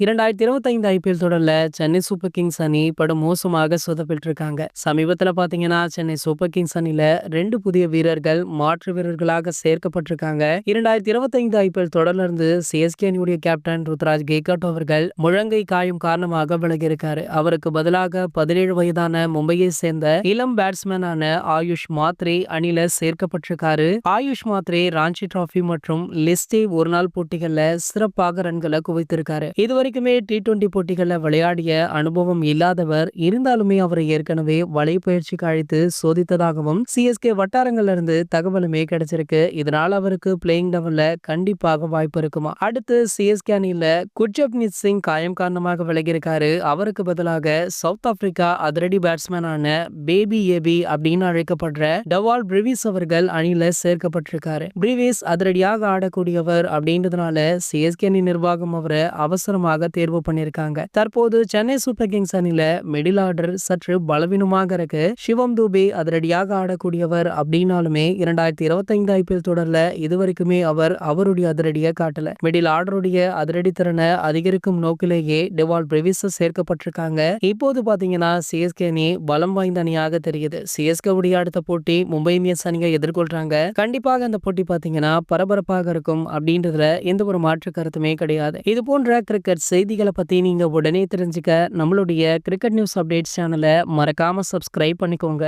இரண்டாயிரத்தி இருபத்தைந்து ஐபிஎல் தொடர்ல சென்னை சூப்பர் கிங்ஸ் அணி படும் மோசமாக சொதப்பிட்டிருக்காங்க. சமீபத்துல பாத்தீங்கன்னா சென்னை சூப்பர் கிங்ஸ் அணில ரெண்டு புதிய வீரர்கள் மாற்று வீரர்களாக சேர்க்கப்பட்டிருக்காங்க. இரண்டாயிரத்தி இருபத்தைந்து ஐபிஎல் தொடர்ல இருந்து சிஎஸ்கே அணியுடைய கேப்டன் ருத்ராஜ் கேகாட் அவர்கள் முழங்கை காயம் காரணமாக விலகியிருக்காரு. அவருக்கு பதிலாக பதினேழு வயதான மும்பையை சேர்ந்த இளம் பேட்ஸ்மேனான ஆயுஷ் மாத்ரே அணில சேர்க்கப்பட்டிருக்காரு. ஆயுஷ் மாத்ரே ராஞ்சி டிராஃபி மற்றும் லிஸ்டே ஒருநாள் போட்டிகள்ல சிறப்பாக ரன்களை குவித்திருக்காரு. இதுவரை வரைக்குமே டி டுவெண்டி போட்டிகளில் விளையாடிய அனுபவம் இல்லாதவர் இருந்தாலுமே அவரை ஏற்கனவே வலைப்பயிற்சிக்கு அழைத்து சோதித்ததாகவும் சிஎஸ்கே வட்டாரங்கள்ல இருந்து தகவலுமே கிடைச்சிருக்கு. இதனால் அவருக்கு பிளேயிங் லெவல்ல கண்டிப்பாக வாய்ப்பு இருக்குமா. அடுத்து சிஎஸ்கே அணியில குர்ஜப்னீத் சிங் காயம் காரணமாக விலகியிருக்காரு. அவருக்கு பதிலாக சவுத் ஆப்பிரிக்கா அதிரடி பேட்ஸ்மேனான பேபி ஏபி அப்படின்னு அழைக்கப்படுற டவால் பிரிவிஸ் அவர்கள் அணியில சேர்க்கப்பட்டிருக்காரு. பிரிவிஸ் அதிரடியாக ஆடக்கூடியவர் அப்படின்றதுனால சிஎஸ்கே அணி நிர்வாகம் அவரை அவசரமாக தேர்வு பண்ணிருக்காங்க. தற்போது சென்னை சூப்பர் கிங்ஸ் அணில மிடில் ஆர்டர் சற்று பலவீனமாக இருக்கு. சிவம் தூபே அதிரடியாக ஆடக்கூடியவர் அப்படின்னாலுமே இரண்டாயிரத்தி இருபத்தைந்து ஐபிஎல் தொடர்ல இதுவரைக்குமே அவர் அவருடைய அதிரடியை காட்டல. மிடில் ஆர்டருடைய அதிரடி திறனை அதிகரிக்கும் நோக்கிலேயே டெவால் பிரெவிஸ் சேர்க்கப்பட்டிருக்காங்க. இப்போது பாத்தீங்கன்னா சிஎஸ்கே அணி பலம் வாய்ந்த அணியாக தெரியுது. சிஎஸ்கே உடைய அடுத்த போட்டி மும்பை இந்தியன்ஸ் அணியை எதிர்கொள்றாங்க. கண்டிப்பாக அந்த போட்டி பாத்தீங்கன்னா பரபரப்பாக இருக்கும் அப்படின்றதுல எந்த ஒரு மாற்று கருத்துமே கிடையாது. இது போன்ற கிரிக்கெட் செய்திகளை பற்றி நீங்கள் உடனே தெரிஞ்சுக்க நம்மளுடைய கிரிக்கெட் நியூஸ் அப்டேட்ஸ் சேனலை மறக்காமல் சப்ஸ்கிரைப் பண்ணிக்கோங்க.